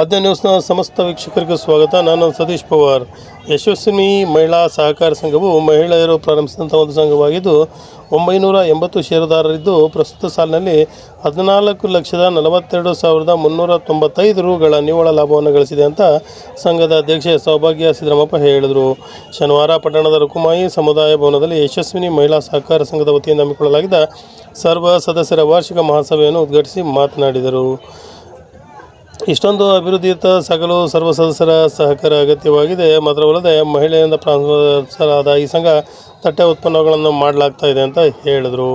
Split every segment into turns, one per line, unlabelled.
ಆದ್ಯ ನ್ಯೂಸ್ನ ಸಮಸ್ತ ವೀಕ್ಷಕರಿಗೆ ಸ್ವಾಗತ. ನಾನು ಸತೀಶ್ ಪವಾರ್. ಯಶಸ್ವಿನಿ ಮಹಿಳಾ ಸಹಕಾರ ಸಂಘವು ಮಹಿಳೆಯರು ಪ್ರಾರಂಭಿಸಿದಂಥ ಒಂದು ಸಂಘವಾಗಿದ್ದು, ಒಂಬೈನೂರ ಎಂಬತ್ತು ಷೇರುದಾರರಿದ್ದು ಪ್ರಸ್ತುತ ಸಾಲಿನಲ್ಲಿ ಹದಿನಾಲ್ಕು ಲಕ್ಷದ ನಲವತ್ತೆರಡು ಸಾವಿರದ ಮುನ್ನೂರ ತೊಂಬತ್ತೈದು ರುಗಳ ನಿವ್ವಳ ಲಾಭವನ್ನು ಗಳಿಸಿದೆ ಅಂತ ಸಂಘದ ಅಧ್ಯಕ್ಷೆ ಸೌಭಾಗ್ಯ ಸಿದ್ದರಾಮಪ್ಪ ಹೇಳಿದರು. ಶನಿವಾರ ಪಟ್ಟಣದ ರುಕುಮಾಯಿ ಸಮುದಾಯ ಭವನದಲ್ಲಿ ಯಶಸ್ವಿನಿ ಮಹಿಳಾ ಸಹಕಾರ ಸಂಘದ ವತಿಯಿಂದ ಹಮ್ಮಿಕೊಳ್ಳಲಾಗಿದ್ದ ಸರ್ವ ಸದಸ್ಯರ ವಾರ್ಷಿಕ ಮಹಾಸಭೆಯನ್ನು ಉದ್ಘಾಟಿಸಿ ಮಾತನಾಡಿದರು. ಇಷ್ಟೊಂದು ಅಭಿವೃದ್ಧಿಯುತ ಸಕಲು ಸರ್ವ ಸದಸ್ಯರ ಸಹಕಾರ ಅಗತ್ಯವಾಗಿದೆ. ಮಾತ್ರವಲ್ಲದೆ ಮಹಿಳೆಯಿಂದ ಪ್ರಾರಂಭಿಸಲಾದ ಈ ಸಂಘ ತಟ್ಟೆ ಉತ್ಪನ್ನಗಳನ್ನು ಮಾಡಲಾಗ್ತಾ ಇದೆ ಅಂತ ಹೇಳಿದರು.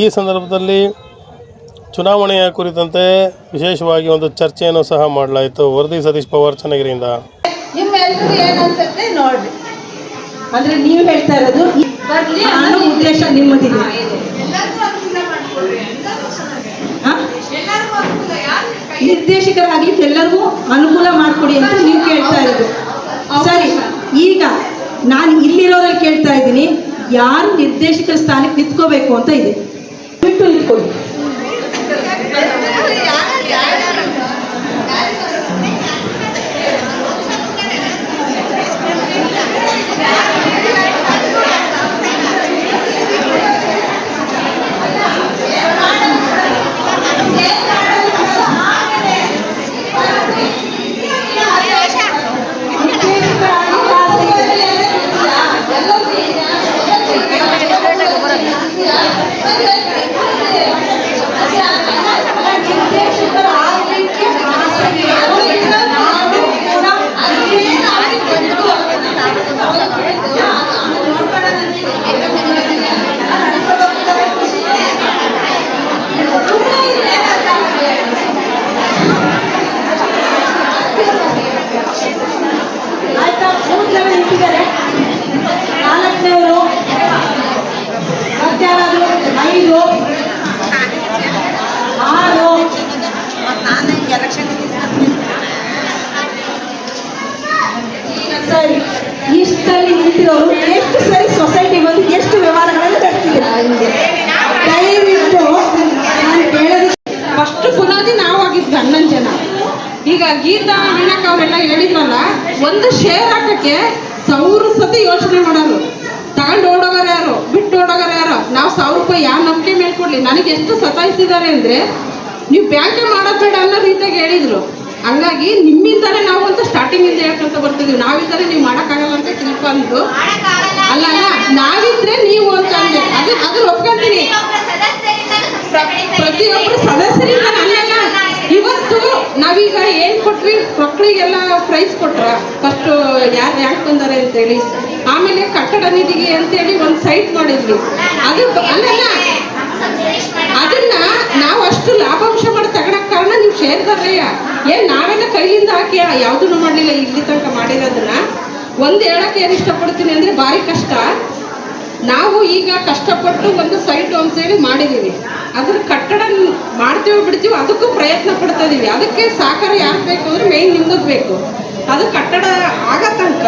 ಈ ಸಂದರ್ಭದಲ್ಲಿ ಚುನಾವಣೆಯ ಕುರಿತಂತೆ ವಿಶೇಷವಾಗಿ ಒಂದು ಚರ್ಚೆಯನ್ನು ಸಹ ಮಾಡಲಾಯಿತು. ವರದಿ ಸತೀಶ್ ಪವಾರ್ ಚನ್ನಗಿರಿಯಿಂದ.
ನಿಮ್ಮೆಲ್ರಿಗೂ ಏನ್ ಅನ್ಸುತ್ತೆ? ನೋಡ್ರಿ.
ಅಂದ್ರೆ ನೀವು ಹೇಳ್ತಾ ಇರೋದು
ಬರ್ಲಿ
ಅನ್ನೋ ಉದ್ದೇಶ ನಿಮ್ಮದಿದೆ. ನಿರ್ದೇಶಕರಾಗ್ಲಿಕ್ಕೆ ಎಲ್ಲರಿಗೂ ಅನುಕೂಲ ಮಾಡಿಕೊಡಿ ಅಂತ ನೀವು ಕೇಳ್ತಾ ಇರೋದು. ಸರಿ, ಈಗ ನಾನು ಇಲ್ಲಿರೋರಲ್ಲಿ ಕೇಳ್ತಾ ಇದ್ದೀನಿ, ಯಾರು ನಿರ್ದೇಶಕರ ಸ್ಥಾನಕ್ಕೆ ನಿಂತ್ಕೋಬೇಕು ಅಂತ ಇದೆ. ಬಿಟ್ಟು ನಿಂತ್ಕೊಳ್ಳಿ. ಐದು ಆರು ಸರಿ, ಇಷ್ಟಲ್ಲಿ ನಿಂತಿರೋರು ಎಷ್ಟು ಸರಿ ಸೊಸೈಟಿ ಬಂದು ಎಷ್ಟು ವ್ಯವಹಾರಗಳನ್ನು ನಡೆಸಿದ್ದೀರಾ ದಯವಿಟ್ಟು ನಾನು ಕೇಳೋದು
ಫಸ್ಟ್ ಬುನಾದಿ ನಾವಾಗಿದ್ವಿ ಹನ್ನೊಂದು ಜನ. ಈಗ ಗೀತಾ ಅವರೆಲ್ಲ ಹೇಳಿದ್ರಲ್ಲ ಒಂದು ಶೇರ್ ಹಾಕಕ್ಕೆ ಸಾವಿರ ಸತಿ ಯೋಚನೆ ಮಾಡೋರು. ತಗೊಂಡು ಓಡೋಗಾರ ಯಾರು? ಬಿಟ್ಟು ಓಡೋಗಾರ ಯಾರು? ನಾವು ಸಾವಿರ ರೂಪಾಯಿ ಯಾವ ನಂಬಿಕೆ ಮೇಲೆ ಕೊಡ್ಲಿ? ನನಗೆ ಎಷ್ಟು ಸತಾಯಿಸಿದ್ದಾರೆ ಅಂದರೆ ನೀವು ಬ್ಯಾಂಕೇ ಮಾಡೋದು ಬೇಡ ಅನ್ನೋ ರೀತಿಯಾಗಿ ಹೇಳಿದ್ರು. ಹಂಗಾಗಿ ನಿಮ್ಮಿಂದಲೇ ನಾವು ಅಂತ ಸ್ಟಾರ್ಟಿಂಗ್ ಇಂದ ಹೇಳ್ಕೊಂತ ಬರ್ತಿದ್ವಿ. ನಾವಿದ್ದರೆ ನೀವು ಮಾಡೋಕ್ಕಾಗಲ್ಲ ಅಂತ ತಿಳ್ಕೊಂಡು ಅಲ್ಲ ಅಲ್ಲ, ನಾವಿದ್ರೆ ನೀವು ಅಂತ ಅಂದ್ರೆ ಅದು. ಅದ್ರ ಒಪ್ಕೊಂತೀನಿ. ಪ್ರತಿಯೊಬ್ಬರು ಸದಸ್ಯರಿಂದ ಅಲ್ಲ ಇವತ್ತು ನಾವೀಗ ಏನ್ ಕೊಟ್ವಿ? ಮಕ್ಕಳಿಗೆಲ್ಲ ಪ್ರೈಸ್ ಕೊಟ್ರ? ಫಸ್ಟ್ ಯಾರು ಯಾಕೆ ಬಂದಾರೆ ಅಂತೇಳಿ ಆಮೇಲೆ ಕಟ್ಟಡ ನಿಧಿಗೆ ಅಂತೇಳಿ ಒಂದು ಸೈಟ್ ಮಾಡಿದ್ವಿ. ಅದು ಅಲ್ಲ ಅದನ್ನ ನಾವು ಅಷ್ಟು ಲಾಭಾಂಶ ಮಾಡಿ ತಗೊಳಕ್ ಕಾರಣ ನೀವು ಶೇರ್ದಾರಯ್ಯ ಏನ್ ನಾವೆಲ್ಲ ಕೈಯಿಂದ ಹಾಕಿ ಯಾವ್ದನ್ನು ಮಾಡಲಿಲ್ಲ, ಇಲ್ಲಿ ತನಕ ಮಾಡಿರೋದನ್ನ ಒಂದು ಹೇಳಕ್ ಏನ್ ಇಷ್ಟಪಡ್ತೀನಿ ಅಂದ್ರೆ ಭಾರಿ ಕಷ್ಟ. ನಾವು ಈಗ ಕಷ್ಟಪಟ್ಟು ಒಂದು ಸೈಟ್ ಅಂತೇಳಿ ಮಾಡಿದ್ದೀವಿ ಅದ್ರ ಕಟ್ಟಡ ಮಾಡ್ತೀವಿ ಬಿಡ್ತೀವಿ, ಅದಕ್ಕೂ ಪ್ರಯತ್ನ ಪಡ್ತಾ ಇದೀವಿ. ಅದಕ್ಕೆ ಸಹಕಾರ ಯಾರು ಬೇಕು ಅಂದ್ರೆ ಮೇನ್ ನಿಮ್ಗದ್ ಬೇಕು. ಅದು ಕಟ್ಟಡ ಆಗ ತನಕ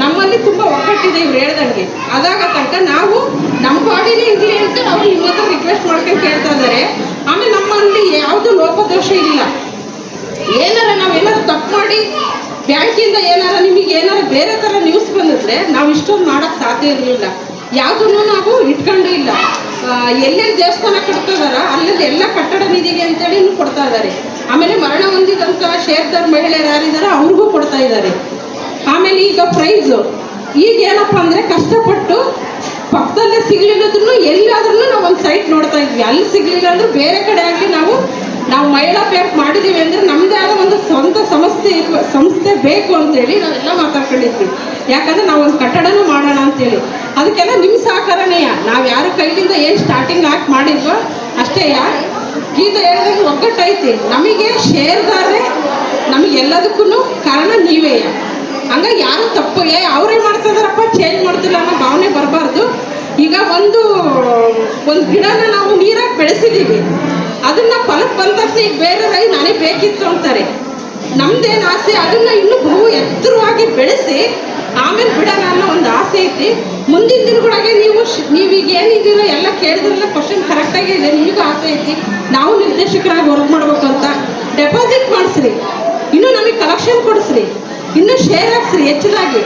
ನಮ್ಮಲ್ಲಿ ತುಂಬ ಒಕ್ಕಟ್ಟಿದೆ ಇವ್ರು ಹೇಳ್ದಂಗೆ. ಅದಾಗ ತನಕ ನಾವು ನಮ್ಮ ಬಾಡಿನೇ ಇರಲಿ ಅಂತ ನಾವು ನಿಮ್ಮ ರಿಕ್ವೆಸ್ಟ್ ಮಾಡ್ಕೊಂಡು ಕೇಳ್ತಾ ಇದ್ದಾರೆ ಆಮೇಲೆ ನಮ್ಮಲ್ಲಿ ಯಾವುದು ಲೋಪದೋಷ ಇಲ್ಲ. ಏನಾರ ನಾವೇನಾರು ತಪ್ಪು ಮಾಡಿ ಬ್ಯಾಂಕಿಂದ ಏನಾರ ನಿಮಗೆ ಏನಾರ ಬೇರೆ ಥರ ನ್ಯೂಸ್ ಬಂದಿದ್ರೆ ನಾವು ಇಷ್ಟೊಂದು ಮಾಡೋಕ್ಕೆ ಸಾಧ್ಯ ಇರಲಿಲ್ಲ. ಯಾವುದನ್ನು ನಾವು ಇಟ್ಕೊಂಡು ಇಲ್ಲ. ಎಲ್ಲೆಲ್ಲಿ ದೇವಸ್ಥಾನ ಕಟ್ತಿದಾರ ಅಲ್ಲೆಲ್ಲಿ ಎಲ್ಲ ಕಟ್ಟಡ ನಿಧಿಗೆ ಅಂತೇಳಿ ಕೊಡ್ತಾ ಇದ್ದಾರೆ ಆಮೇಲೆ ಮರಣ ಹೊಂದಿದಂಥ ಶೇರ್ದಾರ್ ಮಹಿಳೆಯರು ಯಾರಿದ್ದಾರೆ ಅವ್ರಿಗೂ ಕೊಡ್ತಾ ಇದ್ದಾರೆ ಆಮೇಲೆ ಈಗ ಪ್ರೈಸು ಈಗ ಏನಪ್ಪ ಅಂದರೆ ಕಷ್ಟಪಟ್ಟು ಪಕ್ಕದಲ್ಲೇ ಸಿಗ್ಲಿಲ್ಲದ್ರು ಎಲ್ಲಾದ್ರೂ ನಾವು ಒಂದು ಸೈಟ್ ನೋಡ್ತಾ ಇದ್ವಿ. ಅಲ್ಲಿ ಸಿಗ್ಲಿಲ್ಲ ಅಂದ್ರೆ ಬೇರೆ ಕಡೆ ಆಗಲಿ ನಾವು ನಾವು ಮಹಿಳಾ ಬ್ಯಾಂಕ್ ಮಾಡಿದ್ದೀವಿ ಅಂದ್ರೆ ನಮ್ಮದೇ ಆದ ಒಂದು ಸ್ವಂತ ಸಂಸ್ಥೆ ಇರುವ, ಸಂಸ್ಥೆ ಬೇಕು ಅಂತೇಳಿ ನಾವೆಲ್ಲ ಮಾತಾಡ್ಕೊಂಡಿದ್ವಿ. ಯಾಕಂದ್ರೆ ನಾವು ಒಂದು ಕಟ್ಟಡನೂ ಮಾಡೋಣ ಅಂತೇಳಿ. ಅದಕ್ಕೆಲ್ಲ ನಿಮ್ಮ ಸಹಕಾರನೇ ನಾವು ಯಾರ ಕೈಲಿಂದ ಏನು ಸ್ಟಾರ್ಟಿಂಗ್ ಹಾಕಿ ಮಾಡಿದ್ವೋ ಅಷ್ಟೇ ಗೀತ ಹೇಳಿದಂಗೆ ಒಗ್ಗಟ್ಟೈತಿ ನಮಗೆ ಶೇರ್ದಾರೆ ನಮಗೆಲ್ಲದಕ್ಕೂ ಕಾರಣ ನೀವೇ ಹಂಗಾಗಿ ಯಾರು ತಪ್ಪು, ಏ ಅವರೇ ಮಾಡ್ತಾ ಇದಾರಪ್ಪ ಚೇಂಜ್ ಮಾಡ್ತಿಲ್ಲ ಅನ್ನೋ ಭಾವನೆ ಬರಬಾರ್ದು. ಈಗ ಒಂದು ಒಂದು ಗಿಡನ ನಾವು ನೀರಾಗಿ ಬೆಳೆಸಿದೀವಿ. ಅದನ್ನ ಫಲಕ್ಕೆ ಬಂದ ಈಗ ಬೇರೆ ರೈ ನನಗೆ ಬೇಕಿತ್ತು ಅಂತಾರೆ. ನಮ್ದೇನು ಆಸೆ, ಅದನ್ನ ಇನ್ನೂ ಬಹು ಎತ್ತರವಾಗಿ ಬೆಳೆಸಿ, ಆಮೇಲೆ ಬಿಡೋಣ ಅನ್ನೋ ಒಂದು ಆಸೆ ಐತಿ. ಮುಂದಿನ ದಿನಗಳಿಗೆ ನೀವು ನೀವೀಗ ಏನಿದ್ದೀರೋ ಎಲ್ಲ ಕೇಳಿದ್ರಲ್ಲ ಕ್ವಶನ್ ಕರೆಕ್ಟಾಗಿ ಇದೆ, ನಿಮಗೂ ಆಸೆ ಐತಿ. ನಾವು ನಿರ್ದೇಶಕರಾಗಿ ವರ್ಕ್ ಮಾಡ್ಬೇಕು ಅಂತ. ಡೆಪಾಸಿಟ್ ಮಾಡಿಸ್ರಿ. ಇನ್ನೂ ನಮಗೆ ಕಲೆಕ್ಷನ್ ಕೊಡಿಸ್ರಿ. ಇನ್ನೂ ಶೇರ್ ಹಾಕ್ಸ್ರಿ ಹೆಚ್ಚಿನಾಗಿ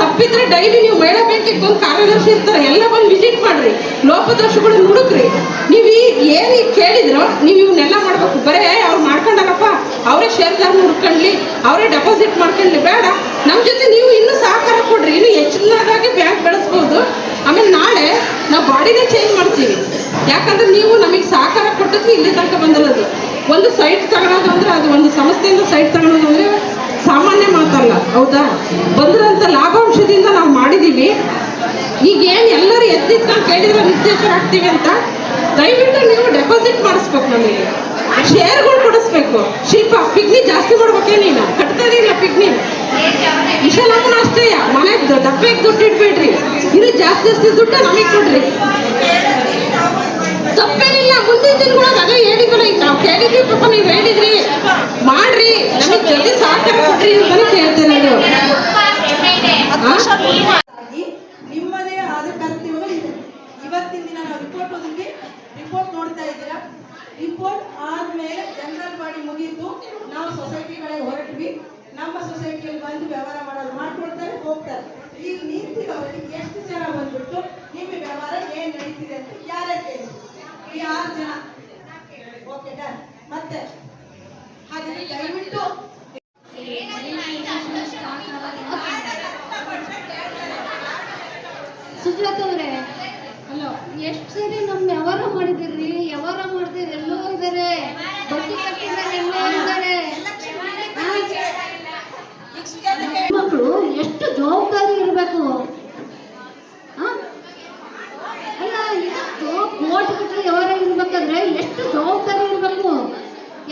ತಪ್ಪಿದ್ರೆ ಡೈಲಿ ನೀವು ಮಹಿಳಾ ಬ್ಯಾಂಕಿಗೆ ಬಂದು ಕಾರ್ಯದರ್ಶಿ ಇರ್ತಾರೆ, ಎಲ್ಲ ಬಂದು ವಿಸಿಟ್ ಮಾಡ್ರಿ. ಲೋಪದೋಷಗಳನ್ನ ಹುಡುಕ್ರಿ. ನೀವು ಈ ಏನು ಕೇಳಿದ್ರು, ನೀವು ಇವನ್ನೆಲ್ಲ ಮಾಡ್ಬೇಕು. ಬರೇ, ಅವ್ರು ಮಾಡ್ಕೊಂಡಾರಪ್ಪ. ಅವರೇ ಶೇರ್ದಾರನ ಹುಡ್ಕೊಂಡ್ಲಿ, ಅವರೇ ಡೆಪಾಸಿಟ್ ಮಾಡ್ಕೊಂಡ್ಲಿ, ಬೇಡ. ನಮ್ಮ ಜೊತೆ ನೀವು ಇನ್ನೂ ಸಹಕಾರ ಕೊಡ್ರಿ. ಇನ್ನು ಹೆಚ್ಚಿನದಾಗಿ ಬ್ಯಾಂಕ್ ಬೆಳೆಸ್ಬೋದು. ಆಮೇಲೆ ನಾಳೆ ನಾವು ಬಾಡಿನೇ ಚೇಂಜ್ ಮಾಡ್ತೀವಿ. ಯಾಕಂದ್ರೆ ನೀವು ನಮಗೆ ಸಹಕಾರ ಕೊಟ್ಟದ್ದು ಇಲ್ಲಿ ತನಕ ಬಂದಿರೋದು ಒಂದು ಸೈಟ್ ತಗೊಳೋದು ಅಂದ್ರೆ ಅದು ಒಂದು ಸಂಸ್ಥೆಯಿಂದ ಸೈಟ್ ತಗೊಳೋದು ಅಂದ್ರೆ ಸಾಮಾನ್ಯ ಮಾತಲ್ಲ, ಹೌದಾ? ಬಂದಿರೋಂಥ ಲಾಭಾಂಶದಿಂದ ನಾವು ಮಾಡಿದ್ದೀವಿ ಈಗ ಎಲ್ಲರೂ ಎದ್ದಿದ್ಕೊಂಡು ಕೇಳಿದ್ರೆ ನಿರ್ದೇಶಕರಾಗ್ತೀವಿ ಅಂತ? ದಯವಿಟ್ಟು ನೀವು ಡೆಪಾಸಿಟ್ ಮಾಡಿಸ್ಬೇಕು ನಮಗೆ. ಶೇರ್ಗಳು ಕೊಡಿಸ್ಬೇಕು. ಶಿಲ್ಪ ಪಿಗ್ನಿ ಜಾಸ್ತಿ ಮಾಡ್ಬೇಕೇ ನೀನು? ಕಟ್ತಾ ಇದೀನಿ ಪಿಗ್ನಿ ವಿಶಾಲಮ್ಮನ ಅಷ್ಟೇ ಮನೆ ದಪ್ಪೆಗೆ ದುಡ್ಡು ಇಡ್ಬೇಡ್ರಿ. ಇನ್ನು ಜಾಸ್ತಿ ಜಾಸ್ತಿ ದುಡ್ಡು ನಮಗೆ ಕೊಡ್ರಿ. ತಪ್ಪೇನಿಲ್ಲ, ಮುಂದಿನ ದಿನಗಳಾಗ ಅದೇ ಹೇಳಿದ್ರು ನಾವು ಕೇಳಿದ್ರಿ ಪಾಪ, ನೀವು ಹೇಳಿದ್ರಿ. ಮಾಡ್ರಿ, ನಮಗೆ ಜೊತೆ ಸಹಕಾರ ಕೊಡ್ರಿ ಅಂತಾನೆ ಕೇಳ್ತೇನೆ
ಆಗಿ ನಿಮ್ಮದೇ ಆದ ಕರ್ತವ್ಯಗಳು ಇದೆ ಇವತ್ತಿನ ದಿನ ನಾವು ರಿಪೋರ್ಟ್ ಓದಿದ್ವಿ ರಿಪೋರ್ಟ್ ನೋಡ್ತಾ ಇದ್ದೀರಾ? ರಿಪೋರ್ಟ್ ಆದ್ಮೇಲೆ ಜನರಲ್ ಬಾಡಿ ಮುಗೀತು ನಾವು ಸೊಸೈಟಿಗಳಿಗೆ ಹೊರಟ್ವಿ. ನಮ್ಮ ಸೊಸೈಟಿಯಲ್ಲಿ ಬಂದು ವ್ಯವಹಾರ ಮಾಡೋದು ಮಾಡ್ಕೊಡ್ತಾರೆ ಹೋಗ್ತಾರೆ. ಈಗ ನಿಂತಿರೋರಿಗೆ ಎಷ್ಟು ಜನ ಬಂದ್ಬಿಟ್ಟು ನಿಮ್ಮ ವ್ಯವಹಾರ ಏನ್ ನಡೀತಿದೆ ಅಂತ ಯಾರೇ ಕೇಳಿ. ಈ ಆರು ಜನ ಓಕೆ ಡನ್ ಮತ್ತೆ? ಹಾಗೆ ದಯವಿಟ್ಟು
ಸುಜಾತ ಅವರೇ ಹಲೋ ಎಷ್ಟು ಸರಿ ನಮ್ ವ್ಯವಹಾರ ಮಾಡಿದಿರ್ರಿ ವ್ಯವಹಾರ ಮಾಡ್ತೀರಿ ಎಲ್ಲೋ ಇದಾರೆ ಇದ್ದಾರೆ ಕಟ್ಟಿದ್ದಾರೆ ಎಲ್ಲೋ ಇದಾರೆ. ಮಕ್ಕಳು ಎಷ್ಟು ಜವಾಬ್ದಾರಿ ಇರಬೇಕು ಅಲ್ಲ ಇವತ್ತು ಕೋಟಿ ಕಟ್ಟರೆ ವ್ಯವಹಾರ ಇರ್ಬೇಕಾದ್ರೆ ಎಷ್ಟು ಜವಾಬ್ದಾರಿ ಇರಬೇಕು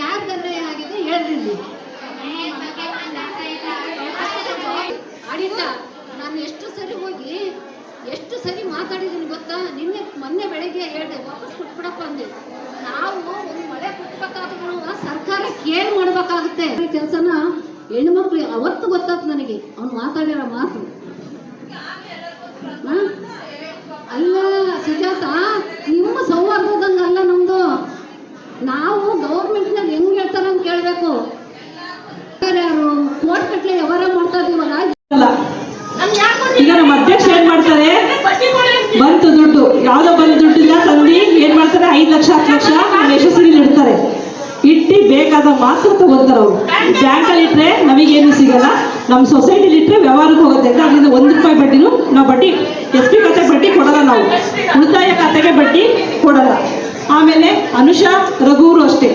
ಯಾರ್ದಾದ್ರೆ ಆಡಿತ ನಾನು ಎಷ್ಟು ಸರಿ ಹೋಗಿ, ಎಷ್ಟು ಸರಿ ಮಾತಾಡಿದ್ದೀನಿ ಗೊತ್ತಾ? ನಿನ್ನೆ ಮೊನ್ನೆ ಬೆಳಗ್ಗೆ ಹೇಳಿದೆ, ವಾಪಸ್ ಕೊಟ್ಬಿಡಪ್ಪ ಅಂದೆ. ನಾವು ಒಂದು ಮಳೆ ಕೊಟ್ಬೇಕಾದ್ರೂ ಸರ್ಕಾರ ಕೇರ್ ಮಾಡ್ಬೇಕಾಗುತ್ತೆ? ಕೆಲಸನ ಹೆಣ್ಮಕ್ಳು ಅವತ್ತು ಗೊತ್ತಾಯ್ತು ನನಗೆ. ಅವ್ನು ಮಾತಾಡಿರೋ ಮಾತು ಹಾ? ಅಲ್ಲ ಸುಜಾತ ನಿಮ್ಮ ಸೌಹಾರ್ದದಂಗಲ್ಲ ನಮ್ದು ನಾವು ಗೌರ್ಮೆಂಟ್ನಾಗ ಹೆಂಗ್ ಹೇಳ್ತಾರ ಅಂತ ಕೇಳ್ಬೇಕು ಯಾರು ಕೋಟ್ ಕಟ್ಲೆ ವ್ಯವಹಾರ ಮಾಡ್ತಾ ಇದೀವಲ್ಲ
ಅಲ್ಲ ಈಗ ನಮ್ಮ ಅಧ್ಯಕ್ಷ ಏನ್ ಮಾಡ್ತಾರೆ ಬಂತು ದುಡ್ಡು ಯಾವ್ದೋ ಬಂದ್ ದುಡ್ಡಿಲ್ಲ ತಂದು ಏನ್ ಮಾಡ್ತಾರೆ? ಐದ್ ಲಕ್ಷ, ಹತ್ತು ಲಕ್ಷ ಯಶಸ್ವಿನಿ ಇಡ್ತಾರೆ ಇಟ್ಟು ಬೇಕಾದ ಮಾತ್ರ ತಗೋತಾರೆ ಅವರು. ಬ್ಯಾಂಕಲ್ಲಿ ಇಟ್ರೆ ನಮಗೇನು ಸಿಗಲ್ಲ ನಮ್ಮ ಸೊಸೈಟಿಲಿ ಇಟ್ರೆ ವ್ಯವಹಾರಕ್ಕೆ ಹೋಗುತ್ತೆ. ಅಂತ ಅದರಿಂದ ಒಂದು ರೂಪಾಯಿ ಬಡ್ಡಿನೂ ನಾವು ಬಡ್ಡಿ, ಎಸ್ ಪಿ ಖಾತೆ ಬಡ್ಡಿ ಕೊಡಲ್ಲ ನಾವು. ಉಳಿತಾಯ ಖಾತೆಗೆ ಬಡ್ಡಿ ಕೊಡಲ್ಲ. ಆಮೇಲೆ ಅನುಷಾ ರಘುವರು ಅಷ್ಟೇ.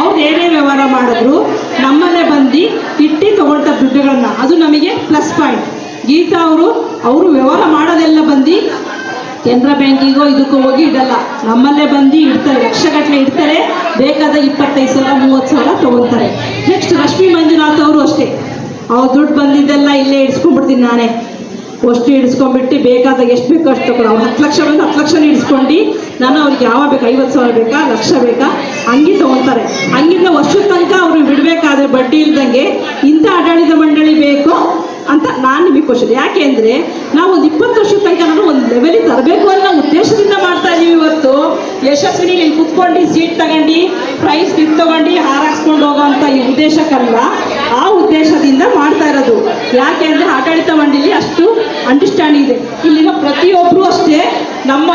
ಅವ್ರು ಏನೇ ವ್ಯವಹಾರ ಮಾಡಿದ್ರು ನಮ್ಮನೆ ಬಂದು ಇಟ್ಟು ತಗೊಳ್ತಾರೆ ದುಡ್ಡುಗಳನ್ನ. ಅದು ನಮಗೆ ಪ್ಲಸ್ ಪಾಯಿಂಟ್ ಗೀತಾ ಅವರು ಅವರು ವ್ಯವಹಾರ ಮಾಡೋದೆಲ್ಲ ಬಂದು ಕೆನರಾ ಬ್ಯಾಂಕಿಗೋ ಇದಕ್ಕೂ ಹೋಗಿ ಇಡಲ್ಲ. ನಮ್ಮಲ್ಲೇ ಬಂದು ಇಡ್ತಾರೆ, ಲಕ್ಷಗಟ್ಟಲೆ ಇಡ್ತಾರೆ. ಬೇಕಾದ ಇಪ್ಪತ್ತೈದು ಸಾವಿರ, ಮೂವತ್ತು ಸಾವಿರ ತಗೊಳ್ತಾರೆ. ನೆಕ್ಸ್ಟ್ ರಶ್ಮಿ ಮಂಜುನಾಥ್ ಅವರು ಅಷ್ಟೇ. ಅವ್ರು ದುಡ್ಡು ಬಂದಿದ್ದೆಲ್ಲ ಇಲ್ಲೇ ಇಡ್ಸ್ಕೊಂಡ್ಬಿಡ್ತೀನಿ ನಾನೇ. ಅಷ್ಟು ಇಡಿಸ್ಕೊಂಡ್ಬಿಟ್ಟು ಬೇಕಾದಾಗ ಎಷ್ಟು ಬೇಕೋ ಅಷ್ಟು ತಗೊಂಡು ಅವ್ರು ಹತ್ತು ಲಕ್ಷ ಬಂದು ಹತ್ತು ಲಕ್ಷ ಇಡ್ಸ್ಕೊಂಡು ನಾನು ಅವ್ರಿಗೆ ಯಾವ ಬೇಕು? ಐವತ್ತು ಸಾವಿರ ಬೇಕಾ? ಲಕ್ಷ ಬೇಕಾ? ಹಂಗೆ ತಗೊಳ್ತಾರೆ. ಹಂಗಿಂದ ವರ್ಷದ ತನಕ ಅವ್ರಿಗೆ ಬಿಡಬೇಕಾದ್ರೆ ಬಡ್ಡಿ ಇಲ್ದಂಗೆ ಇಂಥ ಆಡಳಿತ ಮಂಡಳಿ ಬೇಕು. ಅಂತ ನಾನು ನಿಮಗೆ ಕ್ವಶನ್ ಯಾಕೆ ಅಂದರೆ ನಾವು ಒಂದು ಇಪ್ಪತ್ತು ವರ್ಷದ ತನಕ ಒಂದು ಲೆವೆಲಿಗೆ ತರಬೇಕು ಅನ್ನೋ ಉದ್ದೇಶದಿಂದ ಮಾಡ್ತಾ ಇದೀವಿ ಇವತ್ತು. ಯಶಸ್ವಿನಿ ಇಲ್ಲಿ ಕುತ್ಕೊಂಡು ಸೀಟ್ ತಗೊಂಡು ಪ್ರೈಸ್ ಗಿಫ್ಟ್ ತಗೊಂಡು ಹಾರಾಕ್ಸ್ಕೊಂಡು ಅಂತ ಈ ಉದ್ದೇಶಕ್ಕಲ್ಲ. ಆ ಉದ್ದೇಶದಿಂದ ಮಾಡ್ತಾ ಇರೋದು. ಯಾಕೆ ಅಂದರೆ ಆಡಳಿತ ಮಂಡಳಿ ಅಷ್ಟು ಅಂಡರ್ಸ್ಟ್ಯಾಂಡಿಂಗ್ ಇದೆ. ನಮ್ಮ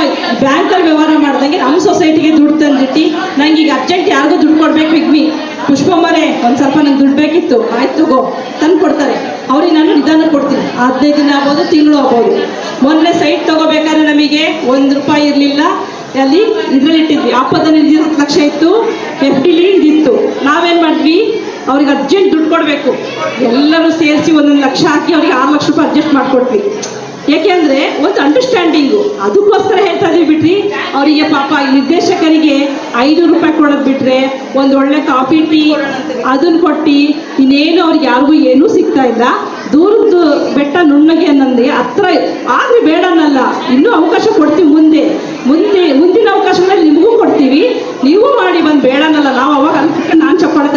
ಬ್ಯಾಂಕಲ್ಲಿ ವ್ಯವಹಾರ ಮಾಡ್ದಂಗೆ ನಮ್ಮ ಸೊಸೈಟಿಗೆ ದುಡ್ಡು ತಂದಿಟ್ಟು ನಂಗೆ ಈಗ ಅರ್ಜೆಂಟ್ ಯಾರಿಗೂ ದುಡ್ಡು ಕೊಡ್ಬೇಕು ವಿಗ್ಮಿ ಪುಷ್ಪಮ್ಮರೇ, ಒಂದು ಸ್ವಲ್ಪ ನಂಗೆ ದುಡ್ಡು ಬೇಕಿತ್ತು. ಆಯ್ತು ಗೋ ತಂದು ಕೊಡ್ತಾರೆ. ಅವ್ರಿಗೆ ನಾನು ನಿಧಾನ ಕೊಡ್ತೀನಿ. ಹದಿನೈದು ದಿನ ಆಗ್ಬೋದು, ತಿಂಗಳು ಆಗ್ಬೋದು. ಮೊನ್ನೆ ಸೈಟ್ ತಗೋಬೇಕಾದ್ರೆ ನಮಗೆ ಒಂದು ರೂಪಾಯಿ ಇರಲಿಲ್ಲ. ಅಲ್ಲಿ ಇದ್ರಲ್ಲಿ ಇಟ್ಟಿದ್ವಿ. ಆಪದಲ್ಲಿ ಲಕ್ಷ ಇತ್ತು. ಎಫ್ ಡಿಲಿ ಇದಿತ್ತು ನಾವೇನು ಮಾಡಿದ್ವಿ? ಅವ್ರಿಗೆ ಅರ್ಜೆಂಟ್ ದುಡ್ಡು ಕೊಡಬೇಕು. ಎಲ್ಲರೂ ಸೇರಿಸಿ ಒಂದೊಂದು ಲಕ್ಷ ಹಾಕಿ ಅವ್ರಿಗೆ ಆರು ಲಕ್ಷ ರೂಪಾಯಿ ಅಡ್ಜಸ್ಟ್ ಮಾಡಿಕೊಟ್ವಿ. ಯಾಕೆಂದ್ರೆ ಒಂದು ಅಂಡರ್ಸ್ಟ್ಯಾಂಡಿಂಗು ಅದಕ್ಕೋಸ್ಕರ ಹೇಳ್ತಾ ಇದೀವಿ ಬಿಟ್ರಿ, ಅವರಿಗೆ ಪಾಪ ನಿರ್ದೇಶಕರಿಗೆ ಐನೂರು ರೂಪಾಯಿ ಕೊಡೋದು ಬಿಟ್ರೆ, ಒಂದು ಒಳ್ಳೆ ಕಾಫಿ, ಟೀ ಅದನ್ನ ಕೊಟ್ಟು ಇನ್ನೇನು ಅವ್ರಿಗೆ ಯಾರಿಗೂ ಏನೂ ಸಿಗ್ತಾ ಇಲ್ಲ. ದೂರದ್ದು ಬೆಟ್ಟ ನುಣ್ಣಗೆ ಅನ್ನಂದೆ ಹತ್ರ ಆದ್ರೆ ಬೇಡ ಅನ್ನಲ್ಲ. ಇನ್ನೂ ಅವಕಾಶ ಕೊಡ್ತೀವಿ ಮುಂದೆ. ಮುಂದೆ, ಮುಂದಿನ ಅವಕಾಶಗಳಲ್ಲಿ ನಿಮಗೂ ಕೊಡ್ತೀವಿ. ನೀವು ಮಾಡಿ ಬಂದು ಬೇಡ ಅನ್ನಲ್ಲ. ನಾವು ಅವಾಗ ನಾನು ಚಪ್ಪಾಳೆ